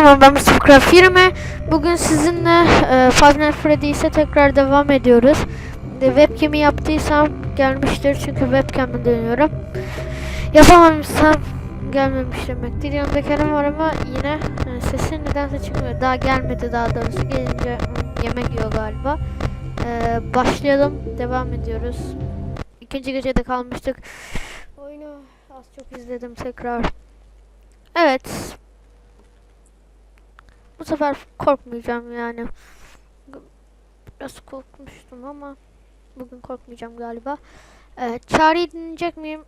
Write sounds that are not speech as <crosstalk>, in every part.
zaman ben Mustafa Craft 20. Bugün sizinle e, at Freddy's'e tekrar devam ediyoruz. E, webcam'i yaptıysam gelmiştir çünkü webcam'le dönüyorum. Yapamamışsam gelmemiş demektir. Yanımda Kerem var ama yine e, sesi nedense çıkmıyor. Daha gelmedi daha doğrusu. Gelince yemek yiyor galiba. E, başlayalım. Devam ediyoruz. İkinci gecede kalmıştık. Oyunu az çok izledim tekrar. Evet. Bu sefer korkmayacağım yani. Biraz korkmuştum ama bugün korkmayacağım galiba. Ee, çağrıyı dinleyecek miyim?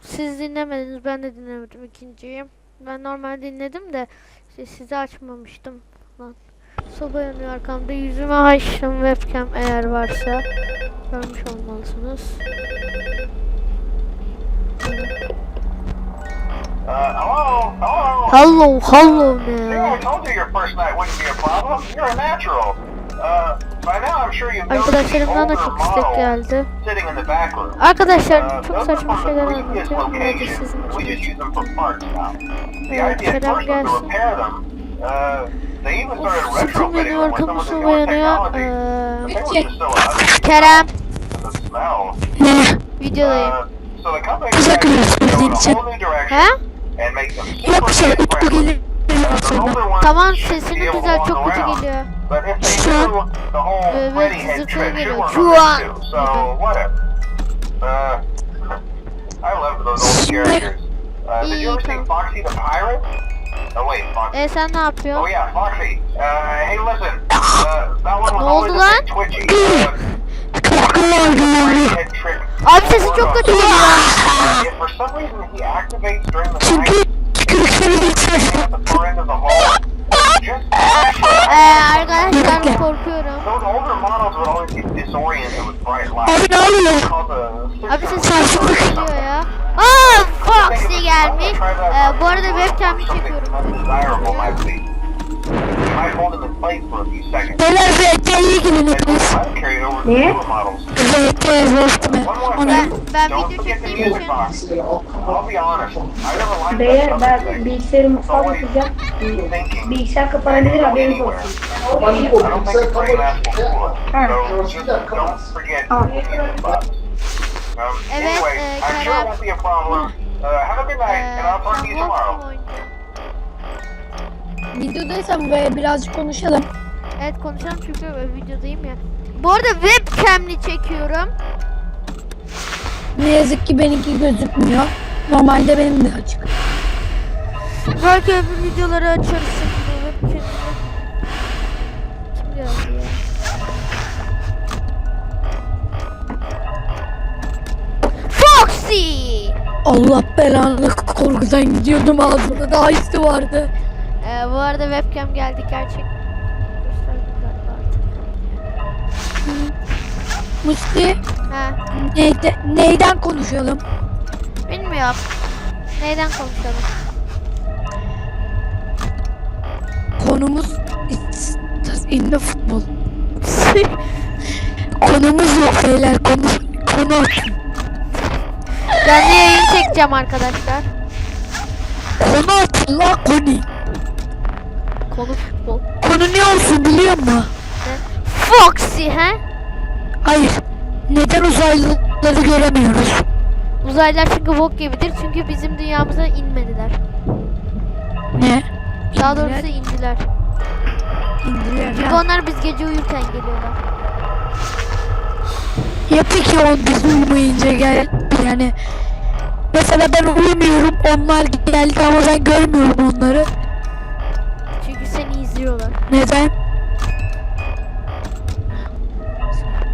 Siz dinlemediniz, ben de dinlemedim ikinciyi. Ben normal dinledim de işte sizi açmamıştım falan. Soba yanıyor arkamda. Yüzüme açtım webcam eğer varsa. Görmüş olmalısınız. Uh, hello? Hello? Hello, hello See, I ne? told you your first night wouldn't be a problem. You're a natural. Uh, by now I'm sure you've noticed the Arkadaşlarımdan da older çok istek geldi. sitting in the back room. Arkadaşlar Uh, çok saçma şeyler anlatacağım. Hadi location. sizin için. Evet, at Kerem gelsin. Uh, Of, sütüm yanıyor, newer yanıyor. Ee. Kerem, smell. videodayım. Uh, so the company Teşekkür decided to ederim go in a için. whole new direction He? Yok bir şey Utku gelir sonra. Tamam sesini güzel çok kötü geliyor. Şu an- Evet, should geliyor. Şu an. them too. So, whatever. I love those old characters. Did you ever İyi, tamam. Oh. E sen ne Oh yapıyorsun? Foxy. Uh, uh, Ne oldu lan? Freddy head trick Abi sesi çok kötü geliyor. Çünkü night, kürkleri at the far end of the hall, just flash it. Ee, arkadaşlar korkuyorum. Abi ne oluyor? Abi system ses çok kötü geliyor ya. Aa Foxy gelmiş. Ee, bu arada webcam'i çekiyorum. Beyler VT'ye girin Then hepiniz. Wolf'me. One more Onu Ben, ben video forget the çektiğim music için box. I'll be honest. I never liked Beyler that ben always yapacağım. thinking. Bilgisayar kapanabilir haberiniz olsun. Ha. Evet, e, I'm sure Videodaysam ve birazcık konuşalım. Evet konuşalım çünkü videodayım ya. Bu arada webcam'li çekiyorum. Ne yazık ki benimki gözükmüyor. Normalde benim de açık. Belki öbür videoları açarız şimdi webcam'le. Kim geldi ya? Foxy! Allah belanı korkudan gidiyordum ağzımda daha hissi vardı. Ee, bu arada webcam geldi gerçek. Musti Ha, neyde, neyden konuşalım? bilmiyorum. Neyden konuşalım? Konumuz is in the futbol. <laughs> Konumuz yok beyler konu konu de yayın çekeceğim arkadaşlar. Konu açın la konu. Konu futbol. Konu ne olsun biliyor musun? Foxy he? Hayır. Neden uzaylıları göremiyoruz? Uzaylılar çünkü bok gibidir. Çünkü bizim dünyamıza inmediler. Ne? Daha doğrusu indiler. indiler Çünkü ya. onlar biz gece uyurken geliyorlar. Ya peki o biz uyumayınca gel yani mesela ben uyumuyorum onlar geldi ama ben görmüyorum onları. İzliyorlar. Neden?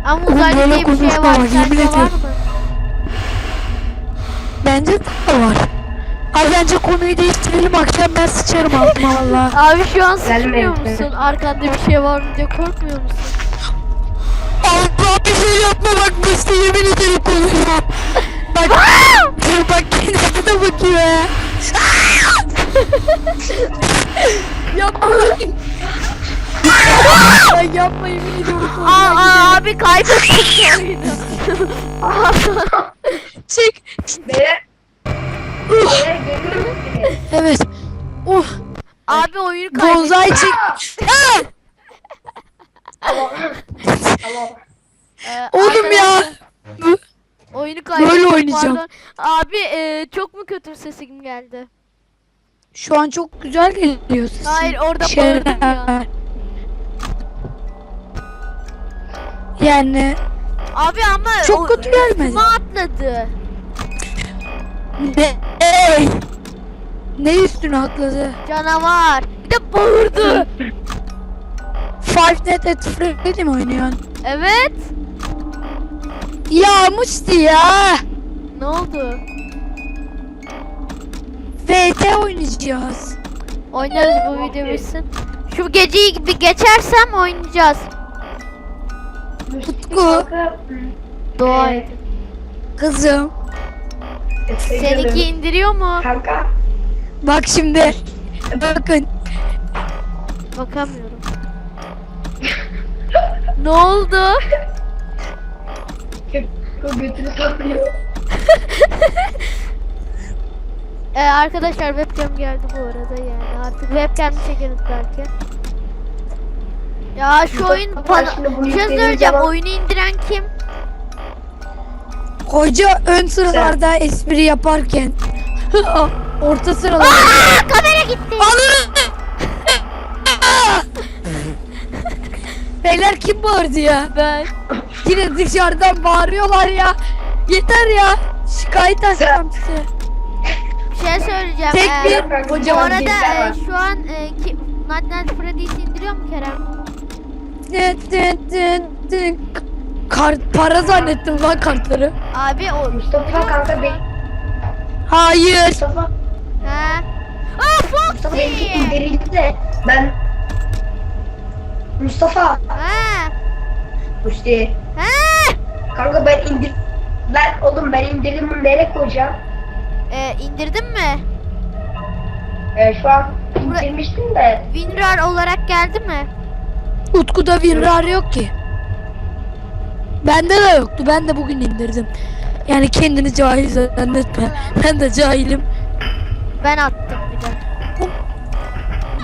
Ama uzaylı diye bir şey var. Sence var mı? Bence de var. Abi bence konuyu değiştirelim akşam ben sıçarım altıma valla. <laughs> Abi şu an sıkmıyor Gelme. musun? Arkanda bir şey var mı diye korkmuyor musun? Allah bir şey yapma bak Musti yemin ederim konuşma. <laughs> Bak bak kendisi de bakıyor <laughs> ya. yapma bakayım. Ay yapma yemin ediyorum Aa, abi kaybettik oyunu. Çık. Beyler. Beyler geliyorum. Evet. Oh. Abi oyunu. Ha! Tamam. Ee, Oğlum ya. Oyunu kaybettik. Böyle oynayacağım. pardon. Abi e, çok mu kötü sesim geldi? Şu an çok güzel geliyor sesin. Hayır, orada Şeyler. bağırdım ya. Yani Abi ama Çok kötü gelmedi. üstüme atladı. ne? Ey! Ne üstüne atladı? Canavar. Bir de bağırdı. Five Nights at Freddy mi oynuyorsun? evet. Ya Musti ya. Ne oldu? VT oynayacağız. Oynarız bu video bitsin. Şu geceyi bir geçersem oynayacağız. Utku. Kanka, Doğan. e, Kızım. Seninki indiriyor mu? Kanka. Bak şimdi. Bakın. Bakamıyorum. <laughs> ne oldu? Götünü saplıyor. <laughs> Ee, arkadaşlar webcam geldi bu arada yani artık webcam çekeriz belki. Ya şu oyun bana bir şey söyleyeceğim. Oyunu indiren kim? Hoca ön sıralarda espri yaparken. <laughs> Orta sıralarda. Aa, kamera gitti. Alın! <laughs> Beyler kim bağırdı ya? Ben. Yine dışarıdan bağırıyorlar ya. Yeter ya. Şikayet açacağım size. Şey söyleyeceğim. Tek Ee, bir bu kocaman arada bilgisayar e, şu an e, ki, Night Freddy'si indiriyor mu Kerem? Dın dın dın dın. Kart, para zannettim lan kartları. Abi o Mustafa kanka be. Hayır. Mustafa. Ha. Aa Mustafa benimki Foxy. indirildi de ben Mustafa Ha. Musti Ha. kanka ben indir ben oğlum ben indirdim bunu nereye koyacağım? E, indirdin mi? Ee, şu an indirmiştim de WinRAR olarak geldi mi? Utku'da WinRAR yok ki. Bende de yoktu. Ben de bugün indirdim. Yani kendini cahil zannetme. Ben de cahilim. Ben attım bir de.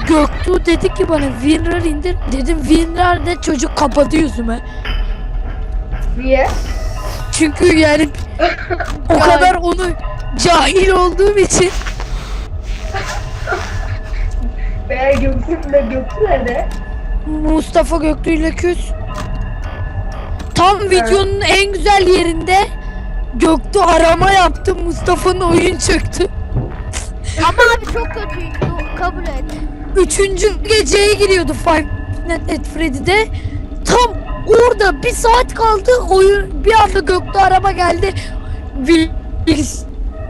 Göktuğ dedi ki bana WinRAR indir. Dedim WinRAR de çocuk kapadı yüzüme. niye? Çünkü yani <laughs> o kadar onu cahil olduğum için Veya Göksu de Göksu nerede? Mustafa ile küs. Tam videonun en güzel yerinde Göktuğ arama yaptı. Mustafa'nın oyun çöktü. Ama abi çok kötüydü. Kabul et. Üçüncü geceye giriyordu Five Nights at Freddy'de. Tam orada bir saat kaldı. Oyun bir anda Göktuğ araba geldi.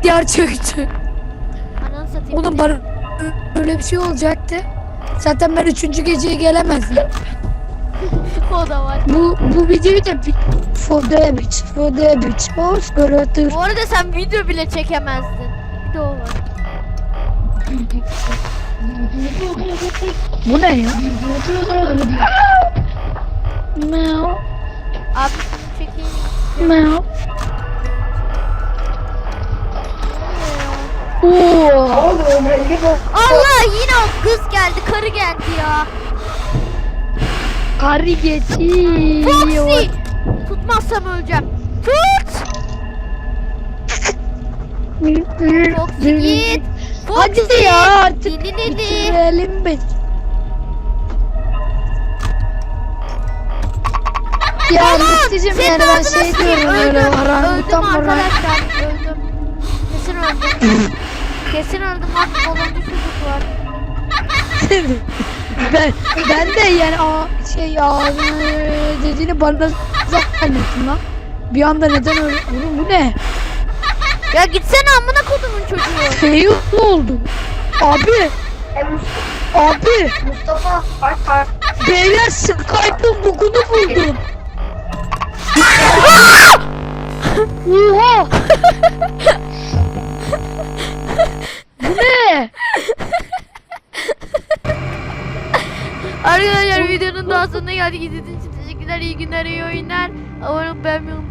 Bilgisayar çöktü. Ananı satayım. Oğlum bana öyle bir şey olacaktı. Zaten ben üçüncü geceye gelemezdim. <laughs> o da var. Bu bu videoyu da for the bitch, for the bitch, boş götür. Bu arada sen video bile çekemezdin. Bir de o var. Bu ne ya? Meow, Abi şunu çekeyim. meow. Oo. Oğlum bu. Allah yine o kız geldi. Karı geldi ya. Karı geçiyor. Foxy. Tutmazsam öleceğim. Tut. Foxy git. Foxy. Hadi ya artık dili. bitirelim biz. Ya Musti'cim yani ben şey diyorum öyle Öldüm. oran Öldüm tam oran. arkadaşlar. Öldüm. Kesin öldüm. <laughs> Kesin. Bak baloncu çocuk var. <laughs> ben ben de yani aa, şey ya dediğini bana zannettim lan. Bir anda neden öyle? Oğlum bu ne? Ya gitsene amına kodumun çocuğu. Fail oldu. Abi, E, Mustafa, abi. Mustafa. Beyler Skype'ın bugunu buldum. <laughs> Oha! <laughs> bu ne? <laughs> Arkadaşlar videonun daha sonuna geldik. İzlediğiniz için teşekkürler. İyi günler, iyi oyunlar. Abone